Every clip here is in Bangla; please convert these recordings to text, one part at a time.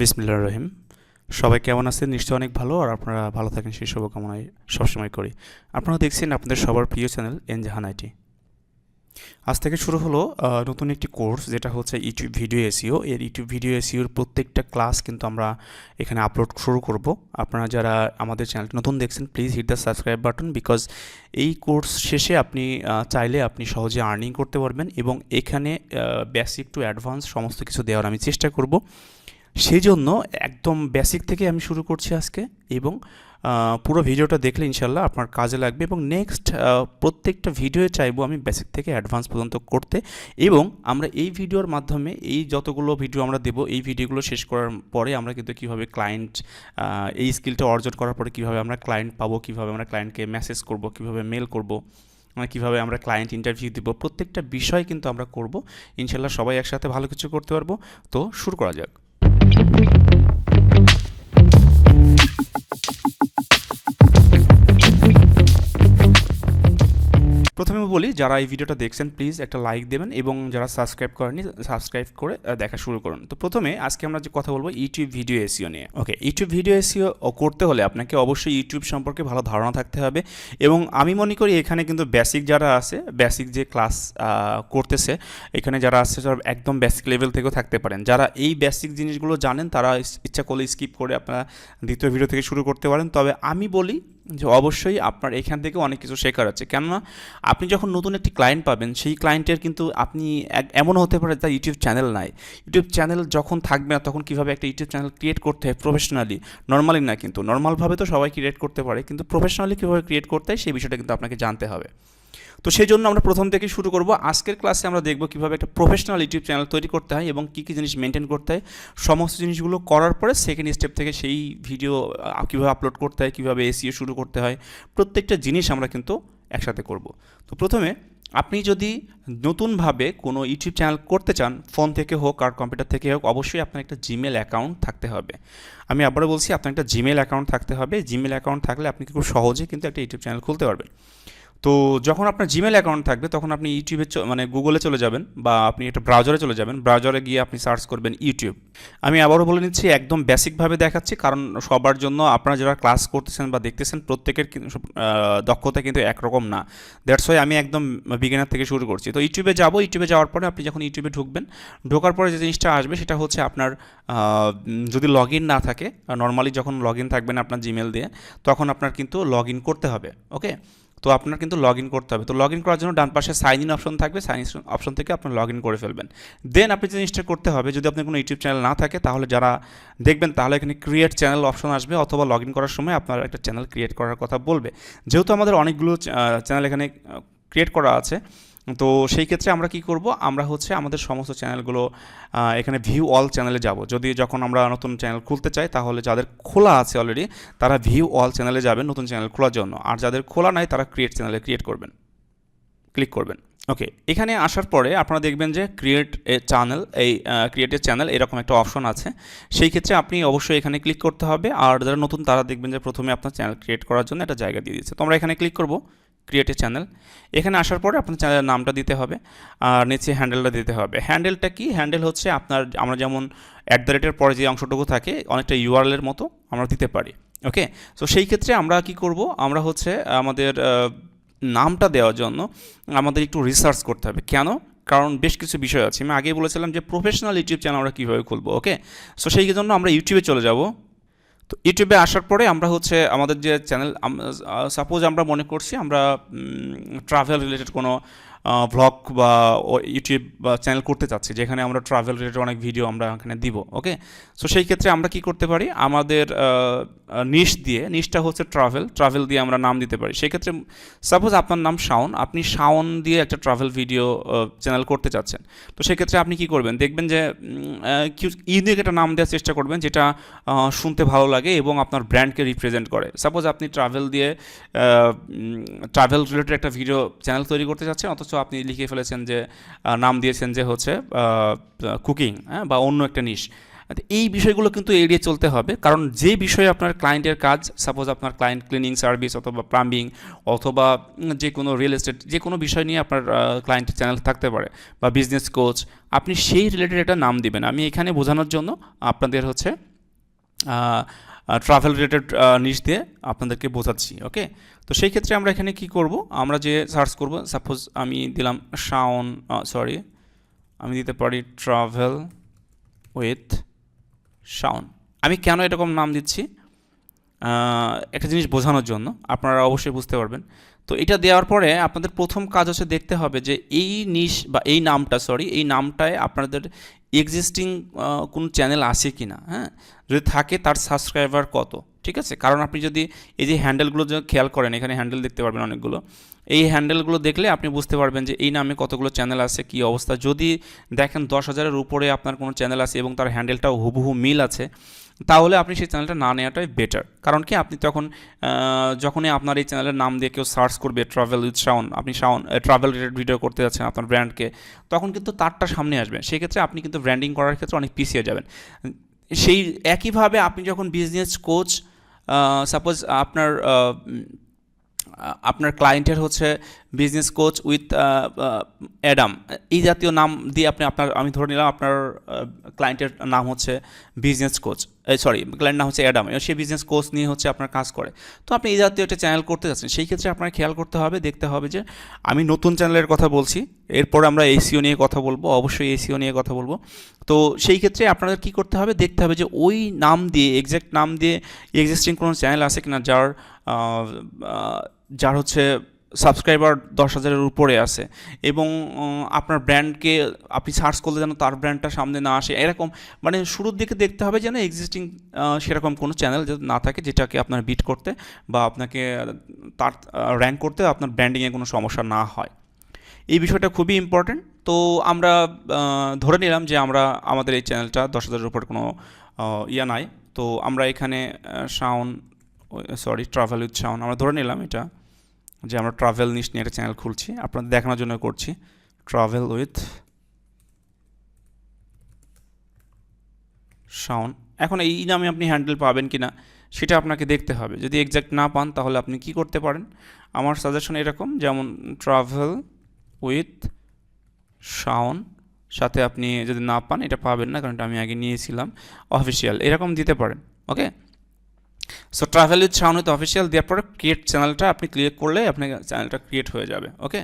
বিসমিল্লাহ রহিম। সবাই কেমন আছেন? নিশ্চয়ই অনেক ভালো। আর আপনারা ভালো থাকেন, সেই শুভকামনায় সবসময় করি। আপনারা দেখছেন আপনাদের সবার প্রিয় চ্যানেল এন জাহান আইটি। আজ থেকে শুরু হলো নতুন একটি কোর্স, যেটা হচ্ছে ইউটিউব ভিডিও এসিও এর ইউটিউব ভিডিও এসিওর প্রত্যেকটা ক্লাস কিন্তু আমরা এখানে আপলোড শুরু করব। আপনারা যারা আমাদের চ্যানেলটি নতুন দেখছেন please hit the subscribe button because এই কোর্স শেষে আপনি চাইলে আপনি সহজে আর্নিং করতে পারবেন এবং এখানে বেসিক টু অ্যাডভান্স সমস্ত কিছু দেওয়ার আমি চেষ্টা করব। সেই জন্য একদম বেসিক থেকে আমি শুরু করছি আজকে এবং পুরো ভিডিওটা দেখলে ইনশাল্লাহ আপনার কাজে লাগবে এবং নেক্সট প্রত্যেকটা ভিডিও চাইব আমি বেসিক থেকে অ্যাডভান্স পর্যন্ত করতে এবং আমরা এই ভিডিওর মাধ্যমে এই যতগুলো ভিডিও আমরা দেবো, এই ভিডিওগুলো শেষ করার পরে আমরা কিন্তু কীভাবে ক্লায়েন্ট এই স্কিলটা অর্জন করার পরে কীভাবে আমরা ক্লায়েন্ট পাবো, কীভাবে আমরা ক্লায়েন্টকে মেসেজ করব, কীভাবে মেল করব মানে কীভাবে আমরা ক্লায়েন্ট ইন্টারভিউ দিব, প্রত্যেকটা বিষয় কিন্তু আমরা করব। ইনশাল্লাহ সবাই একসাথে ভালো কিছু করতে পারব। তো শুরু করা যাক। Thank you. প্রথমে বলি, যারা এই ভিডিওটা দেখছেন প্লিজ একটা লাইক দেবেন এবং যারা সাবস্ক্রাইব করেনি সাবস্ক্রাইব করে দেখা শুরু করুন। তো প্রথমে আজকে আমরা যে কথা বলব ইউটিউব ভিডিও এসিও নিয়ে। ওকে ইউটিউব ভিডিও এসিও করতে হলে আপনাকে অবশ্যই ইউটিউব সম্পর্কে ভালো ধারণা থাকতে হবে এবং আমি মনে করি এখানে কিন্তু বেসিক যারা আছে বেসিক যে ক্লাস করতেছে, এখানে যারা আছে যারা একদম বেসিক লেভেল থেকেও থাকতে পারেন। যারা এই বেসিক জিনিসগুলো জানেন, তারা ইচ্ছা করলে স্কিপ করে আপনারা দ্বিতীয় ভিডিও থেকে শুরু করতে পারেন। তবে আমি বলি যে অবশ্যই আপনার এখান থেকে অনেক কিছু শেখার আছে। কেননা আপনি যখন নতুন একটি ক্লায়েন্ট পাবেন, সেই ক্লায়েন্টের কিন্তু আপনি এমন হতে পারে তার ইউটিউব চ্যানেল নাই। ইউটিউব চ্যানেল যখন থাকবে না, তখন কীভাবে একটা ইউটিউব চ্যানেল ক্রিয়েট করতে হয় প্রফেশনালি নর্মালি না কিন্তু। নর্মালভাবে তো সবাই ক্রিয়েট করতে পারে, কিন্তু প্রফেশনালি কীভাবে ক্রিয়েট করতে হয়, সেই বিষয়টা কিন্তু আপনাকে জানতে হবে। তো সেই জন্য আমরা প্রথম থেকে শুরু করব। আজকের ক্লাসে আমরা দেখব কীভাবে একটা প্রফেশনাল ইউটিউব চ্যানেল তৈরি করতে হয় এবং কী কী জিনিস মেনটেন করতে হয়। সমস্ত জিনিসগুলো করার পরে সেকেন্ড স্টেপ থেকে সেই ভিডিও কীভাবে আপলোড করতে হয়, কীভাবে এসিও শুরু করতে হয়, প্রত্যেকটা জিনিস আমরা কিন্তু একসাথে করব। তো প্রথমে আপনি যদি নতুনভাবে কোনো ইউটিউব চ্যানেল করতে চান ফোন থেকে হোক আর কম্পিউটার থেকে হোক, অবশ্যই আপনার একটা জিমেল অ্যাকাউন্ট থাকতে হবে। আমি আবারও বলছি, আপনার একটা জিমেল অ্যাকাউন্ট থাকতে হবে। জিমেল অ্যাকাউন্ট থাকলে আপনি খুব সহজে কিন্তু একটা ইউটিউব চ্যানেল খুলতে পারবেন। তো যখন আপনার জিমেল অ্যাকাউন্ট থাকবে, তখন আপনি ইউটিউবে মানে গুগলে চলে যাবেন বা আপনি একটা ব্রাউজারে চলে যাবেন। ব্রাউজারে গিয়ে আপনি সার্চ করবেন ইউটিউব আমি আবারও বলে নিচ্ছি, একদম বেসিকভাবে দেখাচ্ছি, কারণ সবার জন্য আপনারা যারা ক্লাস করতেছেন বা দেখতেছেন, প্রত্যেকের দক্ষতা কিন্তু একরকম না। দ্যাটস ওয়াই আমি একদম বিগিনার থেকে শুরু করছি। তো ইউটিউবে যাব ইউটিউবে যাওয়ার পরে আপনি যখন ইউটিউবে ঢুকবেন, ঢোকার পরে যে জিনিসটা আসবে, সেটা হচ্ছে আপনার যদি লগ না থাকে নর্মালি যখন লগ ইন থাকবে না আপনার জিমেল দিয়ে, তখন আপনার কিন্তু লগ করতে হবে ওকে তো আপনার কিন্তু লগ ইন করতে হবে। তো লগ ইন করার জন্য ডান পাশে সাইন ইন অপশন থাকবে। সাইন ইন অপশন থেকে আপনি লগ ইন করে ফেলবেন। দেন আপনি যে জিনিসটা করতে হবে, যদি আপনার কোনো ইউটিউব চ্যানেল না থাকে, তাহলে যারা দেখবেন, তাহলে এখানে ক্রিয়েট চ্যানেল অপশন আসবে অথবা লগ ইন করার সময় আপনার একটা চ্যানেল ক্রিয়েট করার কথা বলবে। যেহেতু আমাদের অনেকগুলো চ্যানেল এখানে ক্রিয়েট করা আছে তো সেই ক্ষেত্রে আমরা কি করব? আমরা হচ্ছে আমাদের সমস্ত চ্যানেলগুলো এখানে ভিউ অল চ্যানেলে যাব। যদি যখন আমরা নতুন চ্যানেল খুলতে চাই, তাহলে যাদের খোলা আছে অলরেডি তারা ভিউ অল চ্যানেলে যাবেন নতুন চ্যানেল খোলার জন্য। আর যাদের খোলা নাই, তারা ক্রিয়েট চ্যানেলে ক্রিয়েট করবেন। ক্লিক করবেন। ওকে এখানে আসার পরে আপনারা দেখবেন যে ক্রিয়েট এ চ্যানেল এই ক্রিয়েট এ চ্যানেল এরকম একটা অপশন আছে। সেই ক্ষেত্রে আপনি অবশ্যই এখানে ক্লিক করতে হবে। আর যারা নতুন, তারা দেখবেন যে প্রথমে আপনার চ্যানেল ক্রিয়েট করার জন্য একটা জায়গা দিয়ে দিচ্ছে তো আমরা এখানে ক্লিক করব। ক্রিয়েট এ চ্যানেল এখানে আসার পরে আপনার চ্যানেলের নামটা দিতে হবে আর নিচে হ্যান্ডেলটা দিতে হবে। হ্যান্ডেলটা কি? হ্যান্ডেল হচ্ছে আপনার, আমরা যেমন অ্যাট দ্য রেটের পরে যে অংশটুকু থাকে, অনেকটা ইউআরএলের মতো আমরা দিতে পারি। ওকে তো সেই ক্ষেত্রে আমরা কি করব? আমরা হচ্ছে আমাদের নামটা দেওয়ার জন্য আমাদের একটু রিসার্চ করতে হবে। কেন? কারণ বেশ কিছু বিষয় আছে। আমি আগেই বলেছিলাম যে প্রফেশনাল ইউটিউব চ্যানেল আমরা কীভাবে খুলবো। ওকে সো সেই জন্য আমরা ইউটিউবে চলে যাব। তো ইউটিউবে আসার পরে আমরা হচ্ছে আমাদের যে চ্যানেল সাপোজ আমরা মনে করছি আমরা ট্রাভেল রিলেটেড কোনো ভ্লগ বা ইউটিউব বা চ্যানেল করতে চাচ্ছি, যেখানে আমরা ট্রাভেল রিলেটেড অনেক ভিডিও আমরা এখানে দিব ওকে সো সেই ক্ষেত্রে আমরা কি করতে পারি? আমাদের নিশ দিয়ে নিশটা হচ্ছে ট্রাভেল ট্রাভেল দিয়ে আমরা নাম দিতে পারি। সেক্ষেত্রে সাপোজ আপনার নাম শাওন, আপনি শাওন দিয়ে একটা ট্রাভেল ভিডিও চ্যানেল করতে চাচ্ছেন। তো সেক্ষেত্রে আপনি কি করবেন? দেখবেন যে ইউনিক একটা নাম দেওয়ার চেষ্টা করবেন, যেটা শুনতে ভালো লাগে এবং আপনার ব্র্যান্ডকে রিপ্রেজেন্ট করে। সাপোজ আপনি ট্রাভেল দিয়ে ট্রাভেল রিলেটেড একটা ভিডিও চ্যানেল তৈরি করতে চাচ্ছেন, অথচ আপনি লিখে ফেলেছেন যে নাম দিয়েছেন যে হচ্ছে কুকিং হ্যাঁ বা অন্য একটা নিশ এই বিষয়গুলো কিন্তু এড়িয়ে চলতে হবে, কারণ যে বিষয়ে আপনার ক্লায়েন্টের কাজ সাপোজ আপনার ক্লায়েন্ট ক্লিনিং সার্ভিস অথবা প্লাম্বিং অথবা যে কোনো রিয়েল এস্টেট যে কোনো বিষয় নিয়ে আপনার ক্লায়েন্টের চ্যানেল থাকতে পারে, বা বিজনেস কোচ আপনি সেই রিলেটেড একটা নাম দিবেন। আমি এখানে বোঝানোর জন্য আপনাদের হচ্ছে ট্রাভেল রিলেটেড নিউজ দিয়ে আপনাদেরকে বোঝাচ্ছি ওকে তো সেই ক্ষেত্রে আমরা এখানে কি করব? আমরা যে সার্চ করব সাপোজ আমি দিলাম শাওন সরি আমি দিতে পারি ট্রাভেল উইথ শাওন। আমি কেন এরকম নাম দিচ্ছি? একটা জিনিস বোঝানোর জন্য, আপনারা অবশ্যই বুঝতে পারবেন। তো এটা দেওয়ার পরে আপনাদের প্রথম কাজ হচ্ছে দেখতে হবে যে এই নিশ বা এই নামটা সরি এই নামটায় আপনাদের এক্সিস্টিং কোনো চ্যানেল আছে কি না হ্যাঁ? যদি থাকে তার সাবস্ক্রাইবার কত, ঠিক আছে? কারণ আপনি যদি এই যে হ্যান্ডেলগুলো খেয়াল করেন, এখানে হ্যান্ডেল দেখতে পারবেন অনেকগুলো, এই হ্যান্ডেলগুলো দেখলে আপনি বুঝতে পারবেন যে এই নামে কতগুলো চ্যানেল আছে, কি অবস্থা। যদি দেখেন দশ হাজারের উপরে আপনার কোনো চ্যানেল আছে এবং তার হ্যান্ডেলটাও হুবহু মিল আছে তাহলে আপনি সেই চ্যানেলটা না নেওয়াটাই বেটার কারণ কি, আপনি তখন যখনই আপনার এই চ্যানেলের নাম দিয়ে কেউ সার্চ করবে ট্রাভেল উইথ শাওন, আপনি শাওন ট্রাভেল রিলেটেড ভিডিও করতে যাচ্ছেন আপনার ব্র্যান্ডকে তখন কিন্তু তারটা সামনে আসবে। সেক্ষেত্রে আপনি কিন্তু ব্র্যান্ডিং করার ক্ষেত্রে অনেক পিছিয়ে যাবেন। সেই একইভাবে আপনি যখন বিজনেস কোচ সাপোজ আপনার আপনার ক্লায়েন্টের হচ্ছে বিজনেস কোচ উইথ অ্যাডাম এই জাতীয় নাম দিয়ে আপনি আপনার, আমি ধরে নিলাম আপনার ক্লায়েন্টের নাম হচ্ছে বিজনেস কোচ সরি ক্লায়েন্ট নাম হচ্ছে অ্যাডাম সে বিজনেস কোচ নিয়ে হচ্ছে আপনার কাজ করে। তো আপনি এই জাতীয় একটা চ্যানেল করতে যাচ্ছেন, সেই ক্ষেত্রে আপনার খেয়াল করতে হবে, দেখতে হবে যে আমি নতুন চ্যানেলের কথা বলছি, এরপর আমরা এসিও নিয়ে কথা বলব, অবশ্যই এসিও নিয়ে কথা বলব। তো সেই ক্ষেত্রে আপনাদের কি করতে হবে, দেখতে হবে যে ওই নাম দিয়ে এক্স্যাক্ট নাম দিয়ে এক্সিস্টিং কোনো চ্যানেল আছে কিনা যার যার হচ্ছে সাবস্ক্রাইবার দশ হাজারের উপরে আছে এবং আপনার ব্র্যান্ডকে আপনি সার্চ করলে যেন তার ব্র্যান্ডটা সামনে না আসে, এরকম মানে শুরুর দিকে দেখতে হবে যেন এক্সিস্টিং সেরকম কোনো চ্যানেল যাতে না থাকে যেটাকে আপনার বিট করতে বা আপনাকে তার র্যাঙ্ক করতে আপনার ব্র্যান্ডিংয়ে কোনো সমস্যা না হয়। এই বিষয়টা খুবই ইম্পর্ট্যান্ট তো আমরা ধরে নিলাম যে আমরা, আমাদের এই চ্যানেলটা দশ হাজারের উপর কোনো ইয়া নাই। তো আমরা এখানে Shawon sorry travel with Shawon আমরা ধরে নিলাম এটা, যে আমরা ট্রাভেল নিশ নিয়ে একটা চ্যানেল খুলছি, আপনাদের দেখানোর জন্য করছি। ট্রাভেল উইথ শাওন এখন এই নামে আপনি হ্যান্ডেল পাবেন কি না সেটা আপনাকে দেখতে হবে। যদি এক্স্যাক্ট না পান, তাহলে আপনি কি করতে পারেন? আমার সাজেশন এরকম, যেমন ট্রাভেল উইথ শাওন সাথে আপনি যদি না পান, এটা পাবেন না, কারণ এটা আমি আগে নিয়েছিলাম। অফিসিয়াল এরকম দিতে পারেন okay so travel with Shawon with official দেওয়ার পরে ক্রিয়েট চ্যানেলটা আপনি ক্লিক করলে আপনার চ্যানেলটা ক্রিয়েট হয়ে যাবে ওকে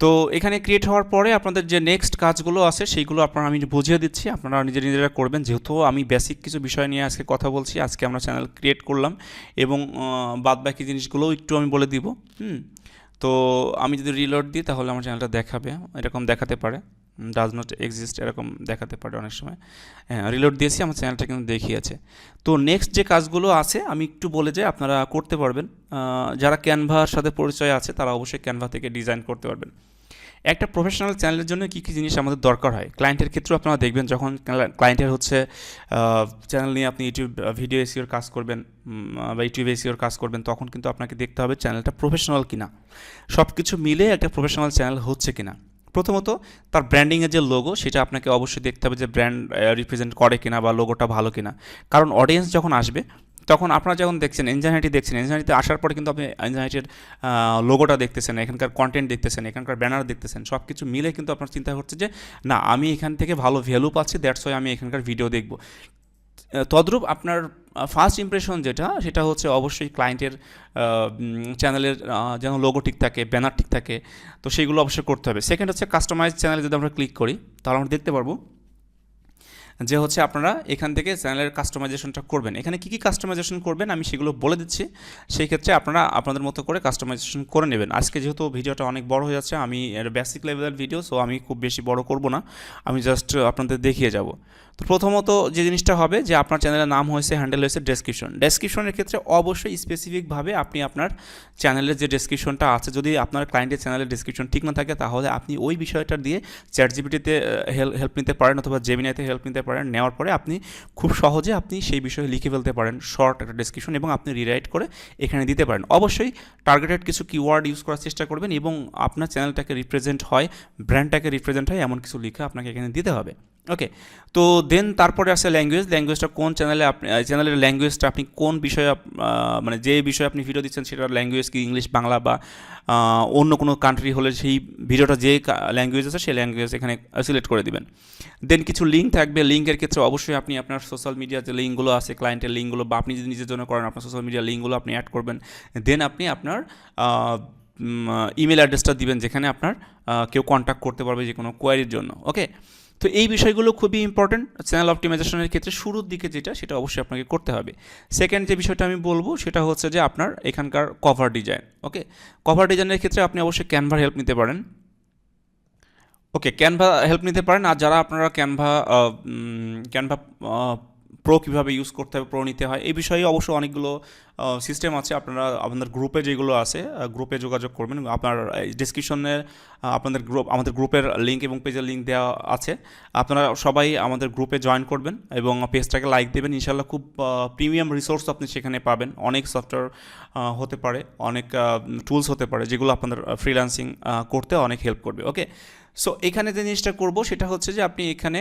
তো এখানে ক্রিয়েট হওয়ার পরে আপনাদের যে নেক্সট কাজগুলো আছে, সেইগুলো আপনারা আমি বুঝিয়ে দিচ্ছি, আপনারা নিজের নিজেরা করবেন। যেহেতু আমি বেসিক কিছু বিষয় নিয়ে আজকে কথা বলছি, আজকে আমরা চ্যানেল ক্রিয়েট করলাম এবং বাদ বাকি জিনিসগুলোও একটু আমি বলে দিব, হুম? তো আমি যদি রিলোড দিই, তাহলে আমার চ্যানেলটা দেখাবে, এরকম দেখাতে পারে। ডাজ নট এক্সিস্ট এরকম দেখাতে পারে অনেক সময়। হ্যাঁ রিলোড দিয়েছি, আমার চ্যানেলটা কিন্তু দেখিয়েছে তো নেক্সট যে কাজগুলো আছে, আমি একটু বলে যাই আপনারা করতে পারবেন। যারা ক্যানভার সাথে পরিচয় আছে, তারা অবশ্যই ক্যানভা থেকে ডিজাইন করতে পারবেন। একটা প্রফেশনাল চ্যানেলের জন্য কী কী জিনিস আমাদের দরকার হয়? ক্লায়েন্টের ক্ষেত্রেও আপনারা দেখবেন, যখন ক্লায়েন্টের হচ্ছে চ্যানেল নিয়ে আপনি ইউটিউব ভিডিও এসিওর কাজ করবেন বা ইউটিউব এসিওর কাজ করবেন, তখন কিন্তু আপনাকে দেখতে হবে চ্যানেলটা প্রফেশনাল কিনা। সব কিছু মিলে একটা প্রফেশনাল চ্যানেল হচ্ছে কিনা। প্রথমত, তার ব্র্যান্ডিংয়ের যে লোগো সেটা আপনাকে অবশ্যই দেখতে হবে যে ব্র্যান্ড রিপ্রেজেন্ট করে কিনা বা লোগোটা ভালো কিনা। কারণ অডিয়েন্স যখন আসবে, তখন আপনারা যখন দেখছেন এনজাইটি দেখছেন এনজাইটিতে আসার পরে কিন্তু আপনি এনজাইটির লোগোটা দেখতেছেন, এখানকার কন্টেন্ট দেখতেছেন, এখানকার ব্যানার দেখতেছেন সব কিছু মিলে কিন্তু আপনার চিন্তা হচ্ছে যে, না, আমি এখান থেকে ভালো ভ্যালু পাচ্ছি দ্যাটস ওয়াই আমি এখানকার ভিডিও দেখব। তদ্রূপ আপনার ফার্স্ট ইমপ্রেশন যেটা, সেটা হচ্ছে অবশ্যই ক্লায়েন্টের চ্যানেলের যেন লোগো ঠিক থাকে ব্যানার ঠিক থাকে, তো সেইগুলো অবশ্যই করতে হবে। সেকেন্ড হচ্ছে কাস্টমাইজ চ্যানেলে যদি আমরা ক্লিক করি, তাহলে আমরা দেখতে পারব যে হচ্ছে আপনারা এখান থেকে চ্যানেলের কাস্টমাইজেশনটা করবেন। এখানে কী কী কাস্টমাইজেশন করবেন আমি সেগুলো বলে দিচ্ছি। সেই ক্ষেত্রে আপনারা আপনাদের মতো করে কাস্টমাইজেশন করে নেবেন। আজকে যেহেতু ভিডিওটা অনেক বড় হয়ে যাচ্ছে, আমি বেসিক লেভেলের ভিডিও সো আমি খুব বেশি বড় করব না। আমি জাস্ট আপনাদের দেখিয়ে যাব। প্রথমত যে জিনিসটা হবে যে আপনার চ্যানেলের নাম হয়েছে হ্যান্ডেল হয়েছে ডেসক্রিপশন ডেসক্রিপশনের ক্ষেত্রে অবশ্যই স্পেসিফিকভাবে আপনি আপনার চ্যানেলের যে ডেসক্রিপশনটা আছে, যদি আপনার ক্লায়েন্টের চ্যানেলের ডেসক্রিপশন ঠিক না থাকে, তাহলে আপনি ওই বিষয়টা দিয়ে চ্যাট জিবিটিতে হেল্প নিতে পারেন অথবা জেমিনাইতে হেল্প নিতে পারেন। নেওয়ার পরে আপনি খুব সহজে আপনি সেই বিষয়ে লিখে ফেলতে পারেন। শর্ট একটা ডেসক্রিপশন এবং আপনি রিরাইট করে এখানে দিতে পারেন। অবশ্যই টার্গেটেড কিছু কিওয়ার্ড ইউজ করার চেষ্টা করবেন এবং আপনার চ্যানেলটাকে রিপ্রেজেন্ট হয় ব্র্যান্ডটাকে রিপ্রেজেন্ট হয়, এমন কিছু লিখে আপনাকে এখানে দিতে হবে। ওকে তো দেন তারপরে আসে ল্যাঙ্গুয়েজ ল্যাঙ্গুয়েজটা কোন চ্যানেলে আপনি চ্যানেলের ল্যাঙ্গুয়েজটা আপনি কোন বিষয়ে মানে যে বিষয়ে আপনি ভিডিও দিচ্ছেন সেটার ল্যাঙ্গুয়েজ কি ইংলিশ বাংলা বা অন্য কোনো কান্ট্রি হলে সেই ভিডিওটা যে ল্যাঙ্গুয়েজ আছে সেই ল্যাঙ্গুয়েজ এখানে সিলেক্ট করে দিবেন। দেন কিছু লিঙ্ক থাকবে। লিঙ্কের ক্ষেত্রে অবশ্যই আপনি আপনার সোশ্যাল মিডিয়া যে লিঙ্কগুলো আছে ক্লায়েন্টের লিঙ্কগুলো বা আপনি যদি নিজের জন্য করেন আপনার সোশ্যাল মিডিয়া লিঙ্কগুলো আপনি অ্যাড করবেন। দেন আপনি আপনার ইমেল অ্যাড্রেসটা দিবেন যেখানে আপনার কেউ কন্ট্যাক্ট করতে পারবে যে কোনো কোয়ারির জন্য। ওকে তো এই বিষয়গুলো খুবই ইম্পর্টেন্ট চ্যানেল অপটিমাইজেশনের ক্ষেত্রে শুরুর দিকে যেটা, সেটা অবশ্যই আপনাকে করতে হবে। সেকেন্ড যে বিষয়টা আমি বলব, সেটা হচ্ছে যে আপনার এখানকার কভার ডিজাইন ওকে কভার ডিজাইনের ক্ষেত্রে আপনি অবশ্যই ক্যানভার হেল্প নিতে পারেন। ওকে ক্যানভা হেল্প নিতে পারেন। আর যারা আপনারা ক্যানভা ক্যানভা প্রো কীভাবে ইউজ করতে হবে প্রো নিতে হয়, এই বিষয়ে অবশ্য অনেকগুলো সিস্টেম আছে, আপনারা আপনাদের গ্রুপে যেগুলো আছে গ্রুপে যোগাযোগ করবেন, আপনার ডিসক্রিপশনে আপনাদের গ্রুপ আমাদের গ্রুপের লিঙ্ক এবং পেজের লিঙ্ক দেওয়া আছে, আপনারা সবাই আমাদের গ্রুপে জয়েন করবেন এবং পেজটাকে লাইক দেবেন ইনশাল্লাহ খুব প্রিমিয়াম রিসোর্স আপনি সেখানে পাবেন, অনেক সফটওয়্যার হতে পারে, অনেক টুলস হতে পারে, যেগুলো আপনাদের ফ্রিল্যান্সিং করতে অনেক হেল্প করবে ওকে সো এখানে যে জিনিসটা করব, সেটা হচ্ছে যে আপনি এখানে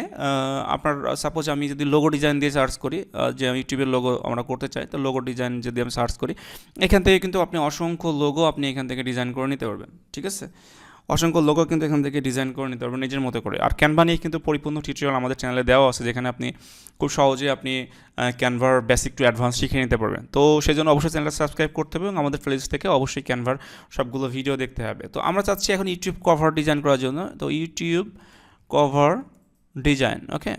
আপনার সাপোজ আমি যদি লোগো ডিজাইন দিয়ে সার্চ করি যে আমি ইউটিউবের লোগো আমরা করতে চাই, তো লোগো ডিজাইন যদি আমি সার্চ করি, এখান থেকে কিন্তু আপনি অসংখ্য লোগো আপনি এখান থেকে ডিজাইন করে নিতে পারবেন, ঠিক আছে? অসংখ্য লোগো কিন্তু এখান থেকে ডিজাইন করে নিতে পারবেন নিজের মতো করে। আর ক্যানভা নিয়ে কিন্তু পরিপূর্ণ টিউটোরিয়াল আমাদের চ্যানেলে দেওয়া আছে, যেখানে আপনি খুব সহজে আপনি ক্যানভার বেসিক টু অ্যাডভান্স শিখে নিতে পারবেন। তো সেই জন্য অবশ্যই চ্যানেলটা সাবস্ক্রাইব করতে হবে এবং আমাদের প্লেলিস্ট থেকে অবশ্যই ক্যানভার সবগুলো ভিডিও দেখতে হবে। তো আমরা চাচ্ছি এখন ইউটিউব কভার ডিজাইন করার জন্য। তো YouTube cover design okay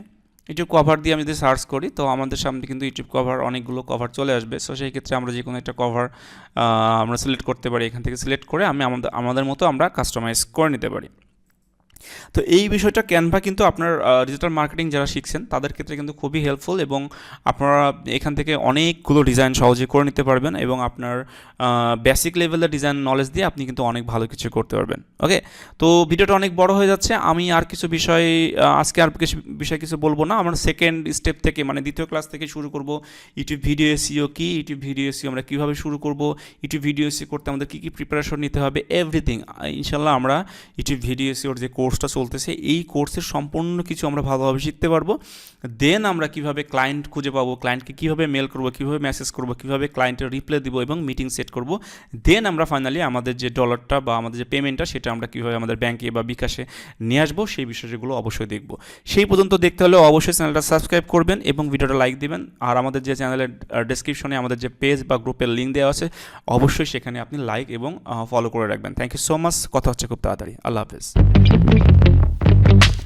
YouTube cover দিয়ে আমি যদি সার্চ করি, তো আমাদের সামনে কিন্তু ইউটিউব কভার অনেকগুলো কভার চলে আসবে। সো সেই ক্ষেত্রে আমরা যে কোনো একটা কভার আমরা সিলেক্ট করতে পারি। এখান থেকে সিলেক্ট করে আমি আমাদের আমাদের মতো আমরা কাস্টমাইজ করে নিতে পারি। তো এই বিষয়টা ক্যানভা কিন্তু আপনার ডিজিটাল মার্কেটিং যারা শিখছেন, তাদের ক্ষেত্রে কিন্তু খুবই হেল্পফুল এবং আপনারা এখান থেকে অনেকগুলো ডিজাইন সহজে করে নিতে পারবেন এবং আপনার বেসিক লেভেলের ডিজাইন নলেজ দিয়ে আপনি কিন্তু অনেক ভালো কিছু করতে পারবেন ওকে তো ভিডিওটা অনেক বড় হয়ে যাচ্ছে, আমি আর কিছু বিষয় আজকে আর কিছু বিষয় কিছু বলব না, আমরা সেকেন্ড স্টেপ থেকে মানে দ্বিতীয় ক্লাস থেকে শুরু করব ইউটিউব ভিডিও এসিও কি ইউটিউব ভিডিও এসিও আমরা কীভাবে শুরু করব ইউটিউব ভিডিও এসিও করতে আমাদের কী কী প্রিপারেশন নিতে হবে এভরিথিং ইনশাল্লাহ আমরা ইউটিউব ভিডিও এসিওর যে কোর্সটা চলতেছে, এই কোর্সের সম্পূর্ণ কিছু আমরা ভালোভাবে শিখতে পারব। দেন আমরা কীভাবে ক্লায়েন্ট খুঁজে পাবো ক্লায়েন্টকে কীভাবে মেল করব, কীভাবে মেসেজ করব, কীভাবে ক্লায়েন্টের রিপ্লাই দিব এবং মিটিং সেট করব। দেন আমরা ফাইনালি আমাদের যে ডলারটা বা আমাদের যে পেমেন্টটা সেটা আমরা কীভাবে আমাদের ব্যাংকে বা বিকাশে নিয়ে আসব, সেই বিষয়গুলো অবশ্যই দেখব। সেই পর্যন্ত দেখতে হলে অবশ্যই চ্যানেলটা সাবস্ক্রাইব করবেন এবং ভিডিওটা লাইক দিবেন। আর আমাদের যে চ্যানেলের ডেসক্রিপশনে আমাদের যে পেজ বা গ্রুপের লিঙ্ক দেওয়া আছে, অবশ্যই সেখানে আপনি লাইক এবং ফলো করে রাখবেন। থ্যাংক ইউ সো মাচ কথা হচ্ছে খুব তাড়াতাড়ি। আল্লাহ হাফেজ। Thank you.